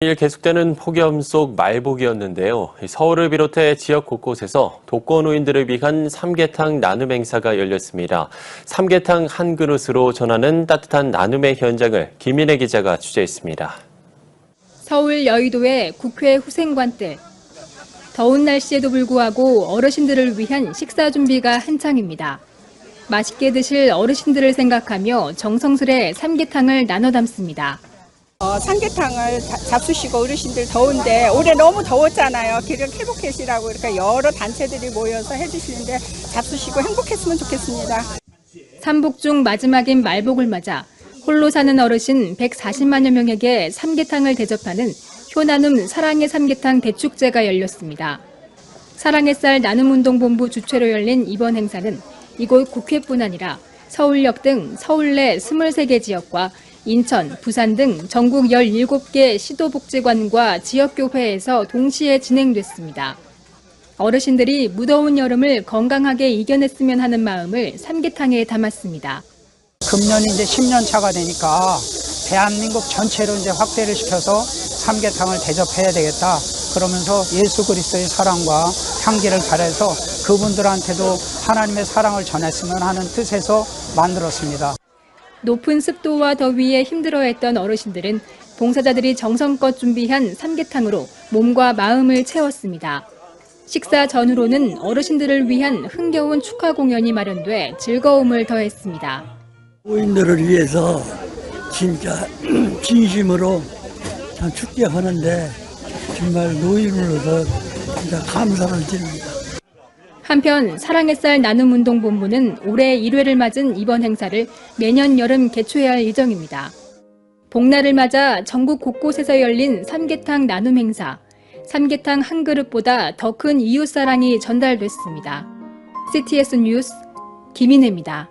일 계속되는 폭염 속 말복이었는데요. 서울을 비롯해 지역 곳곳에서 독거노인들을 위한 삼계탕 나눔 행사가 열렸습니다. 삼계탕 한 그릇으로 전하는 따뜻한 나눔의 현장을 김인혜 기자가 취재했습니다. 서울 여의도의 국회 후생관뜰. 더운 날씨에도 불구하고 어르신들을 위한 식사 준비가 한창입니다. 맛있게 드실 어르신들을 생각하며 정성스레 삼계탕을 나눠 담습니다. 어, 삼계탕을 다- 잡수시고 어르신들 더운데 올해 너무 더웠잖아요. 기력 회복해시라고 이렇게 여러 단체들이 모여서 해주시는데 잡수시고 행복했으면 좋겠습니다. 삼복 중 마지막인 말복을 맞아 홀로 사는 어르신 140만여 명에게 삼계탕을 대접하는 효나눔 사랑의 삼계탕 대축제가 열렸습니다. 사랑의 쌀 나눔 운동본부 주최로 열린 이번 행사는 이곳 국회뿐 아니라 서울역 등 서울 내 23개 지역과 인천, 부산 등 전국 17개 시도복지관과 지역교회에서 동시에 진행됐습니다. 어르신들이 무더운 여름을 건강하게 이겨냈으면 하는 마음을 삼계탕에 담았습니다. 금년이 이제 10년 차가 되니까 대한민국 전체로 이제 확대를 시켜서 삼계탕을 대접해야 되겠다. 그러면서 예수 그리스도의 사랑과 향기를 바래서 그분들한테도 하나님의 사랑을 전했으면 하는 뜻에서 만들었습니다. 높은 습도와 더위에 힘들어했던 어르신들은 봉사자들이 정성껏 준비한 삼계탕으로 몸과 마음을 채웠습니다. 식사 전후로는 어르신들을 위한 흥겨운 축하 공연이 마련돼 즐거움을 더했습니다. 노인들을 위해서 진짜 진심으로 참 축제하는데 정말 노인으로서 진짜 감사를 드립니다. 한편 사랑의 쌀 나눔 운동 본부는 올해 1회를 맞은 이번 행사를 매년 여름 개최해야 할 예정입니다. 복날을 맞아 전국 곳곳에서 열린 삼계탕 나눔 행사. 삼계탕 한 그릇보다 더 큰 이웃 사랑이 전달됐습니다. CTS 뉴스 김인혜입니다.